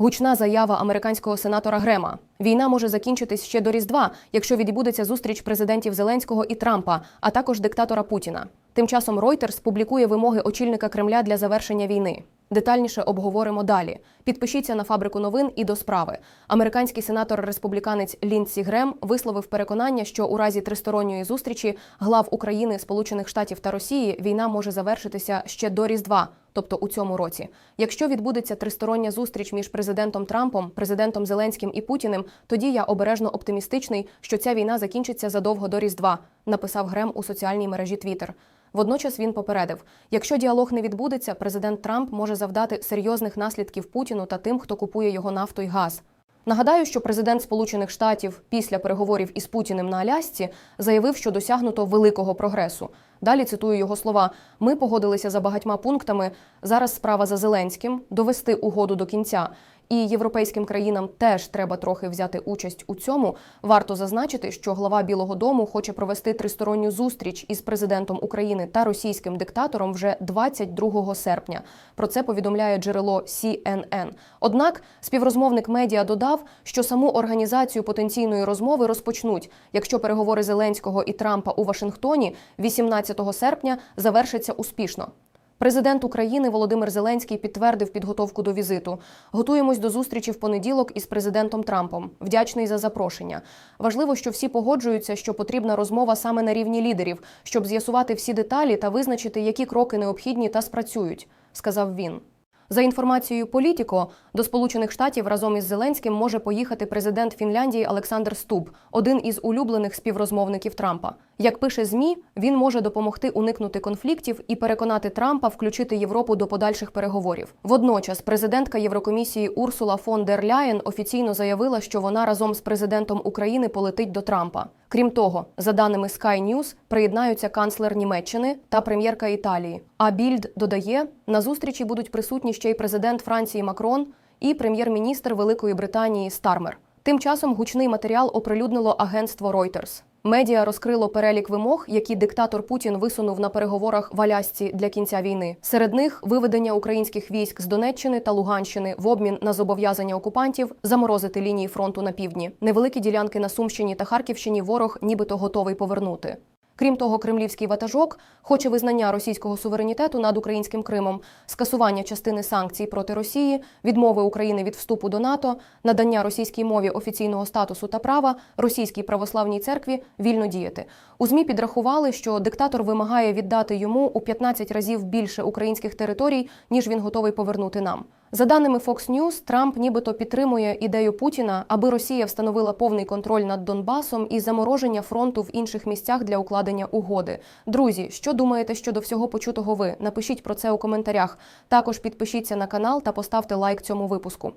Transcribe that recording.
Гучна заява американського сенатора Грема. Війна може закінчитись ще до Різдва, якщо відбудеться зустріч президентів Зеленського і Трампа, а також диктатора Путіна. Тим часом Reuters публікує вимоги очільника Кремля для завершення війни. Детальніше обговоримо далі. Підпишіться на фабрику новин і до справи. Американський сенатор-республіканець Ліндсі Грем висловив переконання, що у разі тристоронньої зустрічі глав України, Сполучених Штатів та Росії війна може завершитися ще до Різдва, тобто у цьому році. Якщо відбудеться тристороння зустріч між президентом Трампом, президентом Зеленським і Путіним, тоді я обережно оптимістичний, що ця війна закінчиться задовго до Різдва, написав Грем у соціальній мережі Твіттер. Водночас він попередив: якщо діалог не відбудеться, президент Трамп може завдати серйозних наслідків Путіну та тим, хто купує його нафту й газ. Нагадаю, що президент Сполучених Штатів після переговорів із Путіним на Алясці заявив, що досягнуто великого прогресу. Далі цитую його слова: ми погодилися за багатьма пунктами. Зараз справа за Зеленським довести угоду до кінця. І європейським країнам теж треба трохи взяти участь у цьому. Варто зазначити, що глава Білого Дому хоче провести тристоронню зустріч із президентом України та російським диктатором вже 22 серпня. Про це повідомляє джерело CNN. Однак співрозмовник медіа додав, що саму організацію потенційної розмови розпочнуть, якщо переговори Зеленського і Трампа у Вашингтоні 18 серпня завершаться успішно. Президент України Володимир Зеленський підтвердив підготовку до візиту. Готуємось до зустрічі в понеділок із президентом Трампом. Вдячний за запрошення. Важливо, що всі погоджуються, що потрібна розмова саме на рівні лідерів, щоб з'ясувати всі деталі та визначити, які кроки необхідні та спрацюють, сказав він. За інформацією Політіко, до Сполучених Штатів разом із Зеленським може поїхати президент Фінляндії Олександр Стуб, один із улюблених співрозмовників Трампа. Як пише ЗМІ, він може допомогти уникнути конфліктів і переконати Трампа включити Європу до подальших переговорів. Водночас, президентка Єврокомісії Урсула фон дер Ляєн офіційно заявила, що вона разом з президентом України полетить до Трампа. Крім того, за даними Sky News, приєднаються канцлер Німеччини та прем'єрка Італії. А Більд додає, на зустрічі будуть присутні ще й президент Франції Макрон і прем'єр-міністр Великої Британії Стармер. Тим часом гучний матеріал оприлюднило агентство Reuters. Медіа розкрило перелік вимог, які диктатор Путін висунув на переговорах в Алясці для кінця війни. Серед них виведення українських військ з Донеччини та Луганщини в обмін на зобов'язання окупантів заморозити лінії фронту на півдні. Невеликі ділянки на Сумщині та Харківщині ворог нібито готовий повернути. Крім того, кремлівський ватажок хоче визнання російського суверенітету над українським Кримом, скасування частини санкцій проти Росії, відмови України від вступу до НАТО, надання російській мові офіційного статусу та права, російській православній церкві вільно діяти. У змі підрахували, що диктатор вимагає віддати йому у 15 разів більше українських територій, ніж він готовий повернути нам. За даними Fox News, Трамп нібито підтримує ідею Путіна, аби Росія встановила повний контроль над Донбасом і замороження фронту в інших місцях для укладення угоди. Друзі, що думаєте щодо всього почутого ви? Напишіть про це у коментарях. Також підпишіться на канал та поставте лайк цьому випуску.